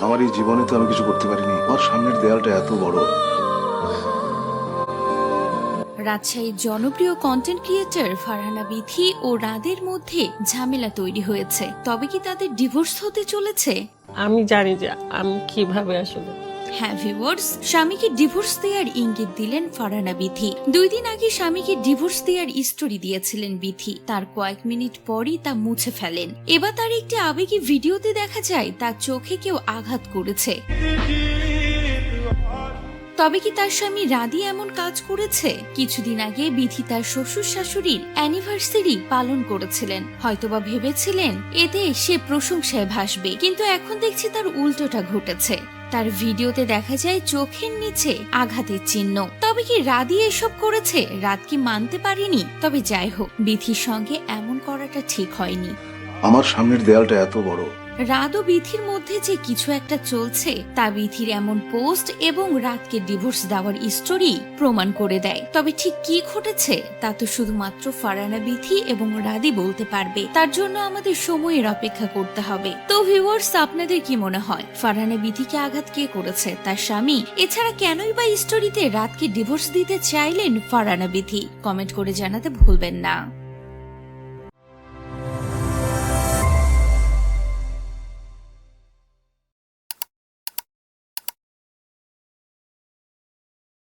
আমার এই জীবনে তো আমি কিছু করতে পারিনি। আমার সামনের দেয়ালটা এত বড়। রাজশাহীর জনপ্রিয় কন্টেন্ট ক্রিয়েটার ফারহানা বিথি ও রাদের মধ্যে ঝামেলা তৈরি হয়েছে। তবে কি তাদের ডিভোর্স হতে চলেছে? আমি জানি যে আমি কীভাবে আসলে হ্যাঁ ভিউয়ার্স স্বামীকে ডিভোর্স দেওয়ার ইঙ্গিত দিলেন ফারহানা বিথি। দুই দিন আগে স্বামীকে ডিভোর্স দেওয়ার স্টোরি দিয়েছিলেন বিথি। তার কয়েক মিনিট পরই তা মুছে ফেলেন। এবার তার একটি আবেগী ভিডিওতে দেখা যায়, তার চোখে কেউ আঘাত করেছে। তবে কি তার স্বামী রাদি এমন কাজ করেছে? কিছুদিন আগে বিধি তার শ্বশুর শাশুড়ির অ্যানিভার্সারি পালন করেছিলেন। হয়তোবা ভেবেছিলেন, এতে সে প্রশংসায় ভাসবে। কিন্তু এখন দেখছি তার উল্টোটা ঘটেছে। তার ভিডিওতে দেখা যায় চোখের নিচে আঘাতের চিহ্ন। তবে কি রাদি এসব করেছে? রাত কি মানতে পারেনি? তবে যাই হোক, বিধির সঙ্গে এমন করাটা ঠিক হয়নি। আমার সামনের দেয়ালটা এত বড়। রাত ও বিধির মধ্যে যে কিছু একটা চলছে, তা বিধির এমন পোস্ট এবং রাতকে ডিভোর্স দেওয়ার স্টোরি প্রমাণ করে দেয়। তবে ঠিক কি ঘটেছে, তা তো শুধুমাত্র ফারানা বিধি এবং রাদি বলতে পারবে। তার জন্য আমাদের সময়ের অপেক্ষা করতে হবে। তো ভিউয়ার্স আপনাদের কি মনে হয় ফারহানা বিধিকে আঘাত কে করেছে, তার স্বামী? এছাড়া কেনই বা স্টোরিতে রাতকে ডিভোর্স দিতে চাইলেন ফারহানা বিধি? কমেন্ট করে জানাতে ভুলবেন না।